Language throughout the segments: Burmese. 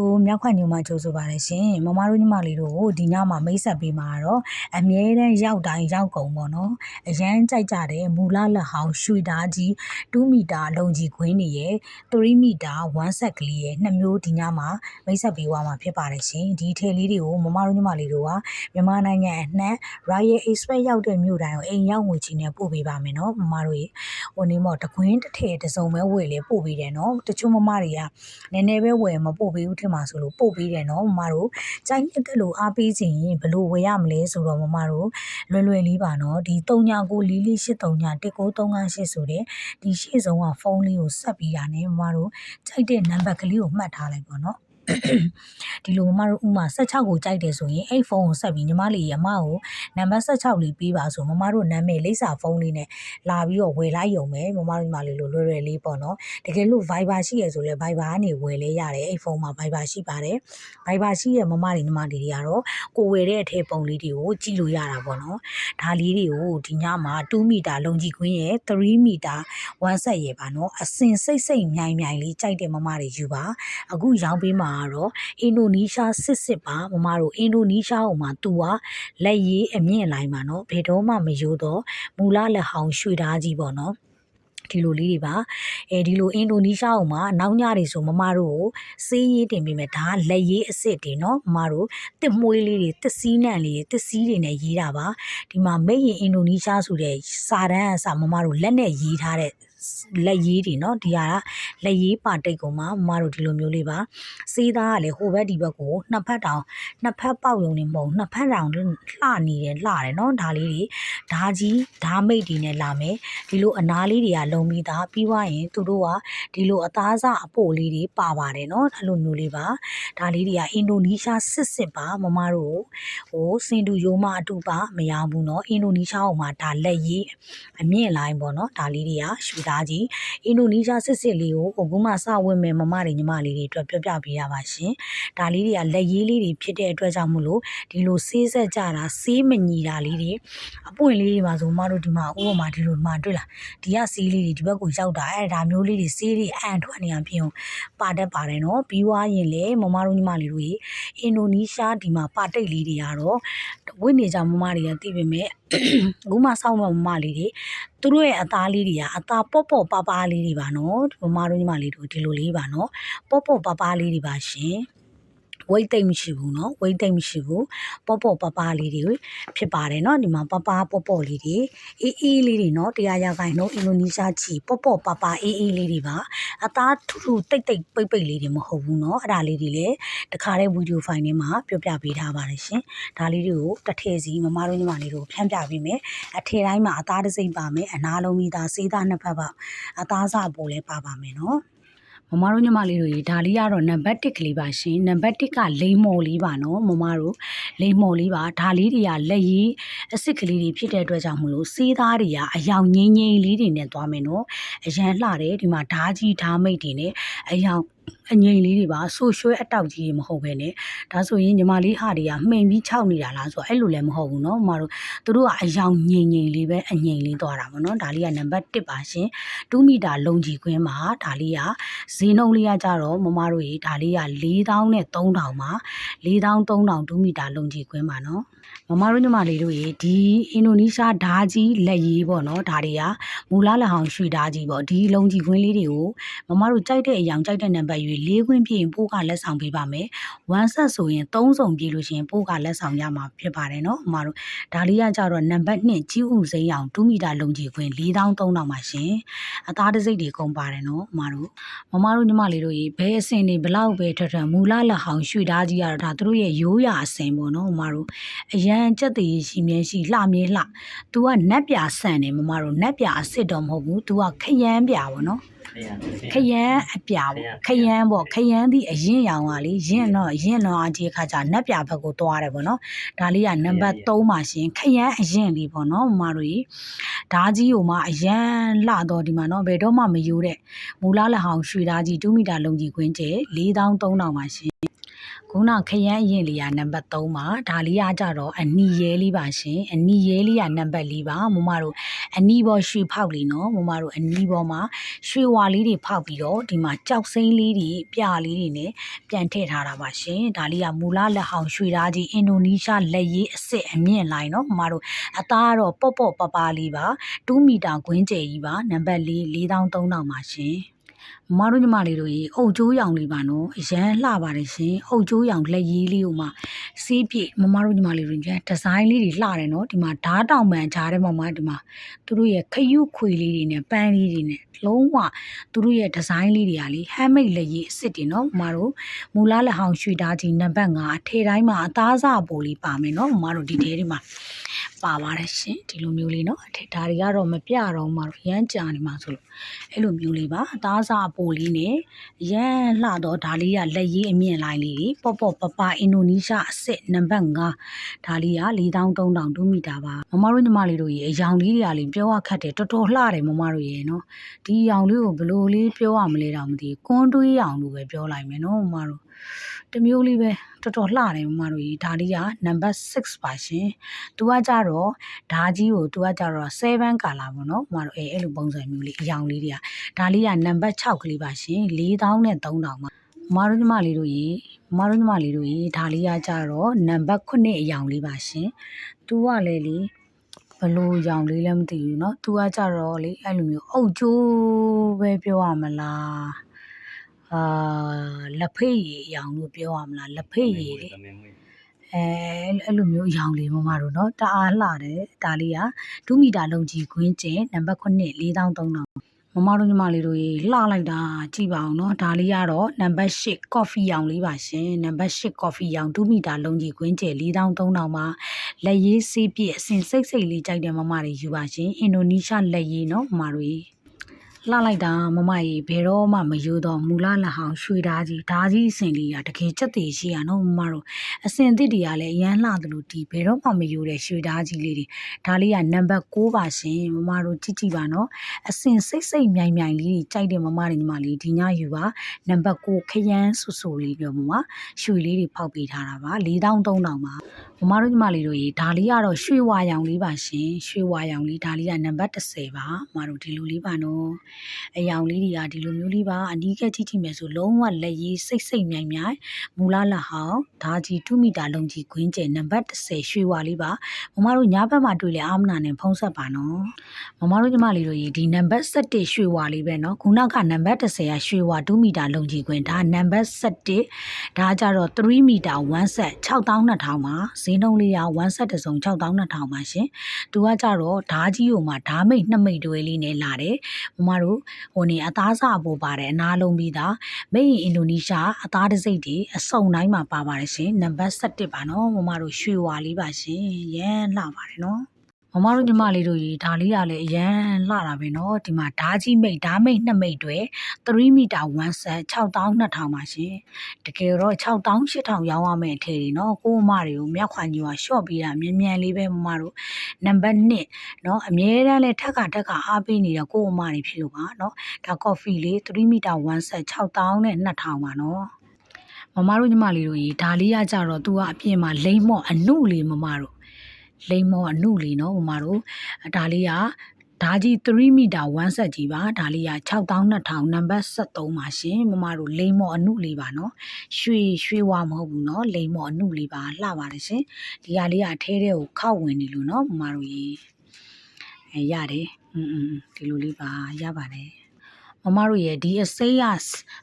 ကိုမြောက်ခွညုံမကြိုးဆိုပါတယ်ရှင်မမတို့ညီမလေးတို့ကိုဒီညမှာမိတ်ဆက်ပေးမှာတော့အမြဲတမ်းရောက်တိုင်းရောက်ကုန်ပေါ့နော်အရန်ကြိုက်ကြတဲ့မူလလက်ဟောင်းရွှေသားကြီး2မီတာလုံကြီးခွင်းနေရဲ့3မီတာ1ဆက်ကလေးရဲ့နှစ်မျိုးဒီညမှာမိတ်ဆက်ပေးသွားမှာဖြစ်ပါတယ်ရှင်ဒီထည်လေးတွေကိုမမတို့ညီမလေးတို့ကမြန်မာနိုင်ငံအနှံ့ Royal Express ရောက်တဲ့မြို့တိုင်းကိုအိမ်ရောက်ငွေချီနဲ့ပို့ပေးပါမယ်နော်မမတို့ရေဟိုနေ့မော်တကွင်းတစ်ထည်တစ်စုံပဲဝယ်လေပို့ပေးတယ်နော်တချို့မမတွေကနည်းနည်းပဲဝယ်မပို့ပေးဘူးထင်ပါဆိုလို့ပို့ပေးတယ်နော်မမတို့ကြိုက်တဲ့လို့အားပေးခြင်းရင်ဘလို့ဝယ်ရမလဲဆိုတော့မမတို့လွယ်လွယ်လေးပါနော်ဒီ39လေးလေး83 1938ဆိုတဲ့ဒီရှေ့ဆုံးကဖုန်းလေးကိုဆက်ပြီးတာနဲ့မမတို့ကြိုက်တဲ့နံပါတ်ကလေးကိုမှတ်ထားလိုက်ပေါ့နော် ဒီလိုမမတို့ဥမာ16ကိုကြိုက်တယ်ဆိုရင်အဲ့ဖုန်းကိုဆက်ပြီးညီမလေးရမကိုနံပါတ်16လေးပေးပါဆိုမမတို့နာမည်လိပ်စာဖုန်းလေးနဲ့လာပြီးတော့ဝယ်လိုက်ရုံပဲမမတို့ညီမလေးလိုလွယ်လွယ်လေးပေါ့နော်တကယ်လို့ Viber ရှိရဆိုလဲ Viber ကနေဝယ်လဲရတယ်အဲ့ဖုန်းမှာ Viber ရှိပါတယ် Viber ရှိရမမတွေညီမတွေတွေကတော့ကိုဝယ်တဲ့အထည်ပုံလေးတွေကိုကြည့်လို့ရတာပေါ့နော်ဒါလေးတွေကိုဒီညမှာ2မီတာလုံကြီးခွင်းရဲ့3မီတာ1ဆက်ရဲ့ပါနော်အစင်စိတ်စိတ်မြိုင်မြိုင်လေးကြိုက်တဲ့မမတွေယူပါအခုရောင်းပေးမှာကတော့အင်ဒိုနီးရှားစစ်စစ်ပါမမတို့အင်ဒိုနီးရှားဟိုမှာသူကလက်ရည်အမြင့်လိုင်းမှာနော်ဘယ်တော့မှမယိုးတော့မူလလက်ဟောင်းရွှေသားကြီးပေါ့နော်ဒီလိုလေးတွေပါအဲဒီလိုအင်ဒိုနီးရှားအောင်မှာနောက်ညတွေဆိုမမတို့ကိုစေးရေးတင်ပေးမယ်ဒါလက်ရေးအစ်စ်တွေနော်မမတို့တစ်မွေးလေးတွေတစ်စီးနံလေးတွေတစ်စီးတွေနဲ့ရေးတာပါဒီမှာမိတ်ရင်အင်ဒိုနီးရှားဆိုတဲ့စာတန်းအစာမမတို့လက်နဲ့ရေးထားတဲ့ လက်ရေးတွေเนาะဒီဟာကလက်ရေးပါတိတ်ကောင်မှာမမတို့ဒီလိုမျိုးလေးပါစေးသားကလည်းဟိုဘက်ဒီဘက်ကိုနှစ်ဖက်တောင်နှစ်ဖက်ပေါက်ယုံနေမဟုတ်နှစ်ဖက်တောင်လှနေတယ်လှတယ်เนาะဒါလေးတွေဓာကြီးဓာမိတ်တွေနဲ့လာမယ်ဒီလိုအနားလေးတွေကလုံပြီးသားပြီးွားရင်သူတို့ကဒီလိုအသားစားအပို့လေးတွေပါပါတယ်เนาะအဲ့လိုမျိုးလေးပါဒါလေးတွေကအင်ဒိုနီးရှားစစ်စစ်ပါမမတို့ဟိုစင်တူယိုမအတူပါမရဘူးเนาะအင်ဒိုနီးရှားဟိုမှာဒါလက်ရေးအမြင့်လိုင်းပေါ့เนาะဒါလေးတွေကရှူသား ာကြီးအင်ဒိုနီးရှားစစ်စစ်လေးကိုအခုမှစဝင်မယ်မမတွေညီမလေးတွေအတွက်ပြောပြပေးရပါရှင်ဒါလေးတွေကလက်ရေးလေးတွေဖြစ်တဲ့အတွက်ကြောင့်မို့လို့ဒီလိုဆေးဆက်ကြတာဆေးမညီတာလေးတွေအပွင့်လေးတွေမှာဆိုမတို့ဒီမှာဥပမာဒီလိုမှတွေ့လားဒီကဆေးလေးတွေဒီဘက်ကိုရောက်တာအဲဒါမျိုးလေးတွေဆေးတွေအန်ထွက်နေအောင်ပြင်ပါတတ်ပါတယ်နော်ပြီးွားရင်လေမမတို့ညီမလေးတို့ရေအင်ဒိုနီးရှားဒီမှာပါတိတ်လေးတွေကတော့ဝိနေကြမမတွေကသိပေမဲ့ အခုမှစောင့်မမလေးတွေသူတို့ရဲ့အသားလေးတွေကအသားပေါ့ပေါ့ပါပါလေးတွေပါနော်မမတို့ညီမလေးတို့ဒီလိုလေးပါနော်ပေါ့ပေါ့ပါပါလေးတွေပါရှင် ဝိတ်သိမ့်မရှိဘူးเนาะဝိတ်သိမ့်မရှိဘူးပေါ့ပေါ့ပပလေးတွေဖြစ်ပါတယ်เนาะဒီမှာပပပေါ့ပေါ့လေးတွေအေးအေးလေးတွေเนาะတရားရခိုင်เนาะအင်ဒိုနီးရှားချီပေါ့ပေါ့ပပအေးအေးလေးတွေပါအသားထူထူတိတ်တိတ်ပိတ်ပိတ်လေးတွေမဟုတ်ဘူးเนาะအဲ့ဒါလေးတွေလည်းတခါတဲ့ဗီဒီယိုဖိုင်ထဲမှာပြောပြပေးထားပါတယ်ရှင်ဒါလေးတွေကိုတစ်ထည့်စီမမတို့ညီမလေးတို့ဖြန့်ပြပေးမယ်အထည်တိုင်းမှာအသားတစ်စိမ့်ပါမယ်အနာလုံးမိသားစေးသားနှစ်ဖက်ပါအသားစပိုလည်းပါပါမယ်เนาะ မမတို့ညီမလေးတို့ရေဒါလေးကတော့နံပါတ်1ကလေးပါရှင်နံပါတ်1ကလိမ္မော်လေးပါနော်မမတို့လိမ္မော်လေးပါဒါလေးတွေကလက်ရည်အစ်စ်ကလေးတွေဖြစ်တဲ့အတွက်ကြောင့်မလို့စေးသားတွေကအယောင်ငိမ့်ငိမ့်လေးတွေနဲ့သွားမယ်နော်အရန်လှတယ်ဒီမှာဓာကြီးဓာမိတ်တွေနဲ့အယောင် အငိမ့်လေးတွေပါဆိုရွှဲအတောက်ကြီးတွေမဟုတ်ပဲねဒါဆိုရင်ညီမလေးဟာတွေကမှိန်ပြီးခြောက်နေတာလားဆိုတော့အဲ့လိုလည်းမဟုတ်ဘူးเนาะမတို့သူတို့ကအယောင်ငိမ့်ငိမ့်လေးပဲအငိမ့်လေးသွားတာပေါ့เนาะဒါလေးကနံပါတ်1ပါရှင်2မီတာလုံကြီးခွင်းမှာဒါလေးကဈေးနှုန်းလေးကကြတော့မမတို့ရေဒါလေးက4000နဲ့3000ပါ4000 3000 2မီတာလုံကြီးခွင်းပါเนาะမမတို့ညီမလေးတို့ရေဒီအင်ဒိုနီးရှားဓာကြီးလက်ရေးပေါ့နော်ဓာတွေကမူလာလဟောင်ရွှေဓာကြီးပေါ့ဒီလုံကြီးခွင်းလေးတွေကိုမမတို့ကြိုက်တဲ့အယောင်ကြိုက်တဲ့နံပါတ်ရွေး ၄ခွင်းပြည့်ရင်ပိုးကလက်ဆောင်ပေးပါမယ်ဝမ်ဆက်ဆိုရင်၃စုံပြည့်လို့ရှိရင်ပိုးကလက်ဆောင်ရမှာဖြစ်ပါတယ်နော်မမတို့ဒါလေးကကြတော့နံပါတ်2ကြီးဥစိမ်းအောင်2မီတာလုံကြီးခွင်း4300ပါရှင်အသားတစိမ့်တွေကုန်ပါတယ်နော်မမတို့မမတို့ညီမလေးတို့ရေဘဲအစင်တွေဘလောက်ပဲထထမူလာလဟောင်ရွှေဓာကြီးကတော့ဒါတို့ရဲ့ရိုးရာအစင်ပေါ့နော်မမတို့အရန်ကြက်တည်ရှိမြဲရှိလှမြဲလှ။ तू ကနက်ပြဆန်တယ်မမတို့နက်ပြအစ်စ်တော့မဟုတ်ဘူး။ तू ကခရမ်းပြပေါ့နော်။ ခရမ်းအပြပေါ့ခရမ်းပေါ့ခရမ်းသည့်အရင်ရောင်ကလေရင်တော့ရင်တော့အကြီးခါကျနက်ပြဘက်ကိုသွားတယ်ပေါ့နော်ဒါလေးကနံပါတ်3ပါရှင်ခရမ်းအရင်လေးပေါ့နော်မမတို့ကြီးဓာကြီးကိုမှအရန်လှတော့ဒီမှာနော်ဘယ်တော့မှမယိုးတဲ့မူလာလက်ဟောင်ရွှေဓာကြီး2မီတာလုံကြီးခွင်းကျဲ4300ပါရှင် ခုနခရမ်းအရင်လေးကနံပါတ်3ပါဒါလေးကကြတော့အနီရဲလေးပါရှင်အနီရဲလေးကနံပါတ်4ပါမမတို့အနီပေါ်ရွှေဖောက်လေးနော်မမတို့အနီပေါ်မှာရွှေဝါလေးတွေဖောက်ပြီးတော့ဒီမှာကြောက်စိမ့်လေးတွေပြလေးတွေနဲ့ပြန်ထည့်ထားတာပါရှင်ဒါလေးကမူလလက်ဟောင်ရွှေသားကြီးအင်ဒိုနီးရှားလက်ရေးအစ်စ်အမြင့်လိုင်းနော်မမတို့အသားကတော့ပေါ့ပေါ့ပပလေးပါ2မီတာကွင်းကျယ်ကြီးပါနံပါတ်4 4300ပါရှင် မမတို့ညီမလေးတို့ရေအုတ်ကျိုးရောင်လေးပါနော်အရန်လှပါတယ်ရှင်အုတ်ကျိုးရောင်လက်ရည်လေးကိုမှစီးပြည့်မမတို့ညီမလေးတို့ကျန်ဒီဇိုင်းလေးတွေလှတယ်နော်ဒီမှာဓားတောင်ပန်ချားတဲ့မမဒီမှာသူတို့ရဲ့ခရုခွေလေးတွေနဲ့ပန်းလေးတွေနဲ့လုံးဝသူတို့ရဲ့ဒီဇိုင်းလေးတွေကလေဟမ်းမိတ်လက်ရည်အစ်စ်တွေနော်မမတို့မူလလက်ဟောင်ရွှေဓာကြီးနံပါတ်5အထည်တိုင်းမှာအသားစားပိုးလေးပါမယ်နော်မမတို့ဒီထဲတွေမှာပါပါတယ်ရှင်ဒီလိုမျိုးလေးနော်အထည်ဓာတွေကတော့မပြတော့မှရမ်းကြာနေမှာဆိုလို့အဲ့လိုမျိုးလေးပါအသားစားပိုးပိုလေးနဲ့ရန်လှတော့ဒါလေးကလက်ရည်အမြင့်လိုင်းလေးပေါ့ပေါ့ပပအင်ဒိုနီးရှားအစစ်နံပါတ်5ဒါလေးက4300ဒိုမီတာပါမမတို့ညီမလေးတို့ရေအယောင်လေးတွေကလည်းပြောရခက်တယ်တော်တော်လှတယ်မမတို့ရေနော်ဒီအယောင်လေးကိုဘယ်လိုလေးပြောရမလဲတော့မသိကွန်းတွေးအောင်လို့ပဲပြောလိုက်မယ်နော်မမတို့တမျိုးလေးပဲတော်တော်လှတယ်မမတို့ရေဒါလေးကနံပါတ်6ပါရှင်သူကကြတော့ဓာကြီးကိုသူကကြတော့7ကာလာပေါ့နော်မမတို့အဲအဲ့လိုပုံစံမျိုးလေးအယောင်လေးတွေကဒါလေးကနံပါတ်6ကလေးပါရှင်4000နဲ့3000ပါမမတို့ညီမလေးတို့ရေမမတို့ညီမလေးတို့ရေဒါလေးကကြတော့နံပါတ်9အယောင်လေးပါရှင်သူကလည်းလေဘလို့ရောင်လေးလည်းမသိဘူးเนาะသူကကြတော့လေအဲ့လိုမျိုးအုတ်ကျိုးပဲပြောရမလား အာလက်ဖိတ်ရည်အရောင်လို့ပြောရမလားလက်ဖိတ်ရည်လေအဲအဲ့လိုမျိုးအရောင်လေးမမတို့နော်တအားလှတယ်ဒါလေးက2မီတာလုံးကြီးခွင်းကျင်နံပါတ်9 4300မမတို့ညီမလေးတို့ရေလှလိုက်တာကြည့်ပါအောင်နော်ဒါလေးကတော့နံပါတ်8 coffee ရောင်လေးပါရှင်နံပါတ်8 coffee ရောင်2မီတာလုံးကြီးခွင်းကျင်4300မှာလက်ရေးစေးပြည့်အစင်စိတ်စိတ်လေးကြိုက်တယ်မမတွေယူပါရှင်အင်ဒိုနီးရှားလက်ရေးနော်မမတို့ရေ လှလိုက်တာမမကြီးဘယ်တော့မှမယူတော့မူလလက်ဟောင်ရွှေဓာကြီးဓာကြီးအစင်လေးကတကယ်ချက်သေးရှိရနော်မမတို့အစင်သစ်တွေကလည်းအရန်လှတယ်လို့ဒီဘယ်တော့မှမယူတဲ့ရွှေဓာကြီးလေးတွေဒါလေးကနံပါတ်6ပါရှင်မမတို့ကြည့်ကြည့်ပါနော်အစင်စိတ်စိတ်မြိုင်မြိုင်လေးတွေကြိုက်တဲ့မမတွေညီမလေးဒီညယူပါနံပါတ်6ခရမ်းဆူဆူလေးပြောမမရွှေလေးတွေဖောက်ပေးထားတာပါ4300ပါ မမတို့ညီမလေးတို့ရေဒါလေးကတော့ရွှေဝါရောင်လေးပါရှင်ရွှေဝါရောင်လေးဒါလေးကနံပါတ်30ပါမမတို့ဒီလိုလေးပါနော်အယောင်လေးတွေကဒီလိုမျိုးလေးပါအနီးကပ်ကြည့်ကြည့်မယ်ဆိုလုံးဝလက်ရေးစိတ်စိတ်မြိုင်မြိုင်မူလလက်ဟောင်းဒါကြီး2မီတာလုံးကြီးခွင်းကျယ်နံပါတ်30ရွှေဝါလေးပါမမတို့ညဘက်မှာတွေ့လေအာမနာနဲ့ဖုံးဆက်ပါနော်မမတို့ညီမလေးတို့ရေဒီနံပါတ်7ရွှေဝါလေးပဲနော်ခုနကနံပါတ်30ကရွှေဝါ2မီတာလုံးကြီးခွင်းဒါနံပါတ်7ဒါကြတော့3မီတာ1ဆက်6200ပါဈေးနှုန်းလေးက1ဆက်တစ်စုံ6200ပါရှင်သူကကြတော့ဓာကြီးကိုမှဓာမိတ်နှစ်မိတ်တွဲလေးနဲ့လာတယ်မမတို့ဟိုနေအသားစားပို့ပါတယ်အနာလုံးပြီးသားမိတ်ရင်အင်ဒိုနီးရှားအသားတစိမ့်တွေအစုံတိုင်းမှာပါပါတယ်ရှင်နံပါတ်7ပါနော်မမတို့ရွှေဝါလေးပါရှင်ရမ်းလှပါတယ်နော် မမတို့ညီမလေးတို့ရေဒါလေးကလည်းအရန်လှတာပဲเนาะဒီမှာဓာကြီးမိတ်ဓာမိတ်နှစ်မိတ်တွေ3မီတာ1ဆက်6200ပါရှင်တကယ်တော့6000 8000ရောင်းရမယ့်အထည်တွေเนาะကိုအမတွေကိုမြောက်ခွန်ကြီးကရှော့ပေးတာမြန်မြန်လေးပဲမမတို့နံပါတ်1เนาะအမြဲတမ်းလဲထက်ကထက်ကအားပေးနေတဲ့ကိုအမတွေဖြစ်လို့ပါเนาะဒါ coffee လေး3မီတာ1ဆက်6000နဲ့2000ပါเนาะမမတို့ညီမလေးတို့ရေဒါလေးကကြတော့သူကအပြင်မှာလိမ့်မော့အနုလေးမမတို့ လိမ္မောအနုလေးနော်မမတို့ဒါလေးကဒါကြီး3မီတာ1ဆက်ကြီးပါဒါလေးက6200နံပါတ်73ပါရှင်မမတို့လိမ္မောအနုလေးပါနော်ရွှေရွှေဝါမဟုတ်ဘူးနော်လိမ္မောအနုလေးပါလှပါတယ်ရှင်ဒီဟာလေးကအထဲထဲကိုခောက်ဝင်နေလို့နော်မမတို့ရေအဲရတယ်อืมๆဒီလိုလေးပါရပါတယ် မမတို့ရဲ့ဒီအစိမ်းက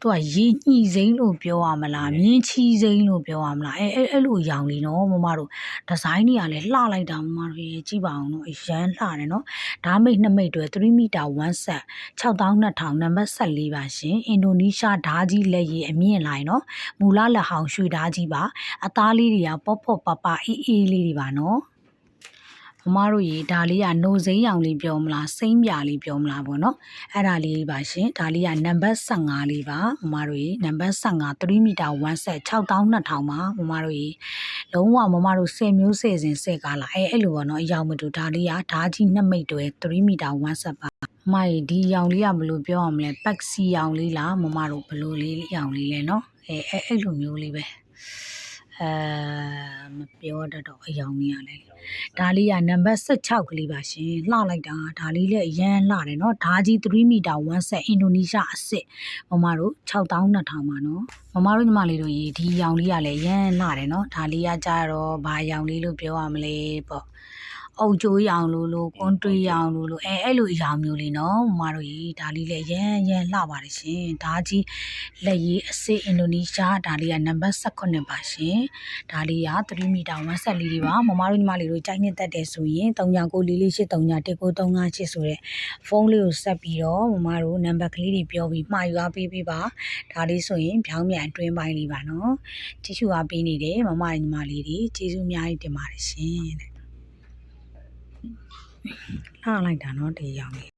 သူကရင်းညှိစိမ့်လို့ပြောရမလားမြင်းချီစိမ့်လို့ပြောရမလားအဲအဲအဲ့လိုရောင်လေးနော်မမတို့ဒီဇိုင်းတွေကလည်းလှလိုက်တာမမတို့ရေကြည့်ပါအောင်နော်အရန်လှတယ်နော်ဒါမိတ်နှစ်မိတ်တွေ3မီတာ1ဆက်6200နံပါတ်14ပါရှင်အင်ဒိုနီးရှားဓာကြီးလက်ရည်အမြင့်လိုက်နော်မူလလက်ဟောင်ရွှေဓာကြီးပါအသားလေးတွေကပေါ့ပေါ့ပပအေးအေးလေးတွေပါနော် မမတို့ရေဒါလေးကနိုစိမ်းရောင်လေးပြောမလားစိမ်းပြာလေးပြောမလားပေါ့နော်အဲ့ဒါလေးပါရှင်ဒါလေးကနံပါတ်15လေးပါမမတို့ရေနံပါတ်15 3မီတာ1ဆက်6200ပါမမတို့ရေလုံးဝမမတို့10မျိုး10စဉ်10ကားလာအဲအဲ့လိုပေါ့နော်အယောင်မတူဒါလေးကဓာကြီးနှစ်မိတ်တွဲ3မီတာ1ဆက်ပါမမကြီးဒီရောင်လေးကဘယ်လိုပြောရမလဲပတ်စီရောင်လေးလားမမတို့ဘယ်လိုလေးရောင်လေးလဲနော်အဲအဲအဲ့လိုမျိုးလေးပဲ အဲမပြောတတ်တော့အယောင်ကြီးရလဲဒါလေးကနံပါတ်16ကလေးပါရှင်လှလိုက်တာဒါလေးလည်းရမ်းလှတယ်နော်ဒါကြီး3မီတာ1ဆက်အင်ဒိုနီးရှားအစ်စ်မမတို့6200ပါနော်မမတို့ညီမလေးတို့ရေဒီရောင်လေးကလည်းရမ်းလှတယ်နော်ဒါလေးကကြတော့ဘာရောင်လေးလို့ပြောရမလဲပေါ့ အုတ်ကျိုးရောင်လို့လို့ကွန်တွေးရောင်လို့လို့အဲအဲ့လိုအရောင်မျိုးလေးနော်မမတို့ကြီးဒါလေးလည်းရမ်းရမ်းလှပါတယ်ရှင်ဒါကြီးလက်ရည်အစစ်အင်ဒိုနီးရှားဒါလေးကနံပါတ်18ပါရှင်ဒါလေးက3မီတာ1ဆက်လေးတွေပါမမတို့ညီမလေးတို့ကြိုက်နေတတ်တယ်ဆိုရင်3994483938ဆိုတဲ့ဖုန်းလေးကိုဆက်ပြီးတော့မမတို့နံပါတ်ကလေးတွေပြောပြီးမှာယူအားပေးပေးပါဒါလေးဆိုရင်ဖြောင်းမြန်အတွင်းပိုင်းလေးပါနော်တ िश ူအားပေးနေတယ်မမညီမလေးတွေကျေးဇူးအများကြီးတင်ပါတယ်ရှင်တဲ့ လှလိုက်တာနော်ဒီရောင်လေး